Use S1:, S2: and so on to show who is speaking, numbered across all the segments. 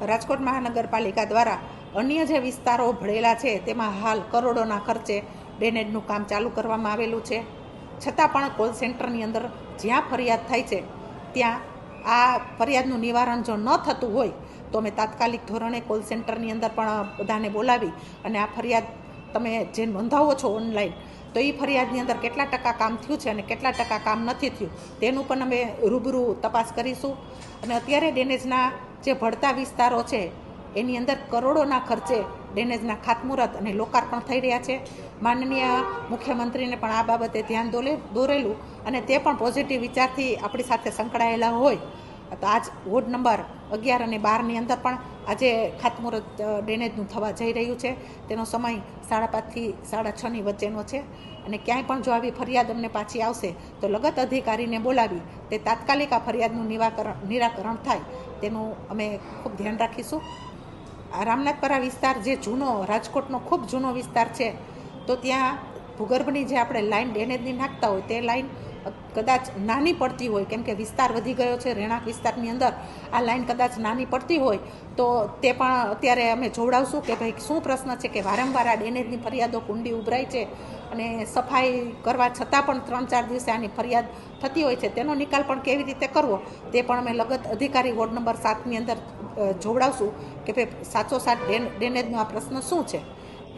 S1: રાજકોટ મહાનગરપાલિકા દ્વારા અન્ય જે વિસ્તારો ભળેલા છે, તેમાં હાલ કરોડોના ખર્ચે ડ્રેનેજનું કામ ચાલુ કરવામાં આવેલું છે. છતાં પણ કોલ સેન્ટરની અંદર જ્યાં ફરિયાદ થાય છે, ત્યાં આ ફરિયાદનું નિવારણ જો ન થતું હોય, તો અમે તાત્કાલિક ધોરણે કોલ સેન્ટરની અંદર પણ બધાને બોલાવી અને આ ફરિયાદ તમે જે નોંધાવો છો ઓનલાઈન તો એ ફરિયાદની અંદર કેટલા ટકા કામ થયું છે અને કેટલા ટકા કામ નથી થયું, તેનું પણ અમે રૂબરૂ તપાસ કરીશું. અને અત્યારે ડેનેજના જે ભળતા વિસ્તારો છે, એની અંદર કરોડોના ખર્ચે ડેનેજના ખાતમુહૂર્ત અને લોકાર્પણ થઈ રહ્યા છે. માનનીય મુખ્યમંત્રીને પણ આ બાબતે ધ્યાન દોરે દોરેલું અને તે પણ પોઝિટિવ વિચારથી આપણી સાથે સંકળાયેલા હોય. તો આજ વોર્ડ નંબર અગિયાર અને બારની અંદર પણ આજે ખાતમુહૂર્ત ડ્રેનેજનું થવા જઈ રહ્યું છે. તેનો સમય સાડા પાંચથી સાડા છની વચ્ચેનો છે. અને ક્યાંય પણ જો આવી ફરિયાદ અમને પાછી આવશે, તો લગત અધિકારીને બોલાવી તે તાત્કાલિક આ ફરિયાદનું નિવાકરણ, નિરાકરણ થાય. તેનું અમે ખૂબ ધ્યાન રાખીશું. આ રામનાથપરા વિસ્તાર જે જૂનો રાજકોટનો ખૂબ જૂનો વિસ્તાર છે, તો ત્યાં ભૂગર્ભની જે આપણે લાઈન ડેનેજની નાખતા હોય, તે લાઈન કદાચ નાની પડતી હોય, કેમ કે વિસ્તાર વધી ગયો છે, રહેણાંક વિસ્તારની અંદર આ લાઈન કદાચ નાની પડતી હોય, તો તે પણ અત્યારે અમે જોવડાવશું કે ભાઈ શું પ્રશ્ન છે કે વારંવાર આ ડેનેજની ફરિયાદો કુંડી ઉભરાય છે અને સફાઈ કરવા છતાં પણ ત્રણ ચાર દિવસે આની ફરિયાદ થતી હોય છે, તેનો નિકાલ પણ કેવી રીતે કરવો, તે પણ અમે લગત અધિકારી વોર્ડ નંબર સાતની અંદર જોવડાવશું કે ભાઈ સાચો સાત ડેન ડેનેજનો આ પ્રશ્ન શું છે.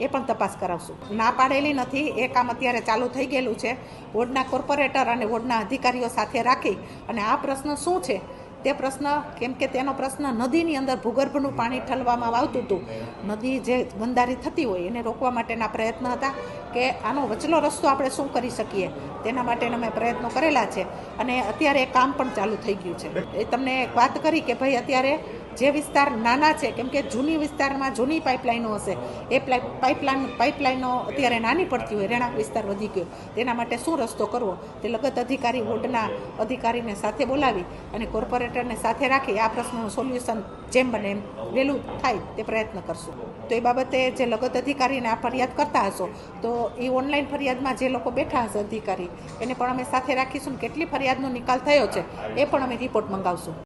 S1: એ પણ તપાસ કરાવશું. ના પાડેલી નથી, એ કામ અત્યારે ચાલુ થઈ ગયેલું છે. વોર્ડના કોર્પોરેટર અને વોર્ડના અધિકારીઓ સાથે રાખી અને આ પ્રશ્ન શું છે? તે પ્રશ્ન, કેમ કે તેનો પ્રશ્ન નદીની અંદર ભૂગર્ભનું પાણી ઠલવામાં આવતું હતું. નદી જે ગંદારી થતી હોય એને રોકવા માટેના પ્રયત્ન હતા. કે આનો વચલો રસ્તો આપણે શું કરી શકીએ? તેના માટેના મેં પ્રયત્નો કરેલા છે. અને અત્યારે કામ પણ ચાલુ થઈ ગયું છે. એ તમને એક વાત કરી કે ભાઈ અત્યારે જે વિસ્તાર નાના છે, કેમ કે જૂની વિસ્તારમાં જૂની પાઇપલાઇનો હશે, એ પાઇપલાઇન, પાઇપલાઇનો અત્યારે નાની પડતી હોય, રહેણાંક વિસ્તાર વધી ગયો. તેના માટે શું રસ્તો કરવો? તે લગત અધિકારી વોર્ડના અધિકારીને સાથે બોલાવી અને કોર્પોરેટરને સાથે રાખી આ પ્રશ્નનું સોલ્યુશન જેમ બને એમ વહેલું થાય તે પ્રયત્ન કરશું. તો એ બાબતે જે લગત અધિકારીને આ ફરિયાદ કરતા હશો, તો એ ઓનલાઈન ફરિયાદમાં જે લોકો બેઠા હશે અધિકારી, એને પણ અમે સાથે રાખીશું કેટલી ફરિયાદનો નિકાલ થયો છે, એ પણ અમે રિપોર્ટ મંગાવશું.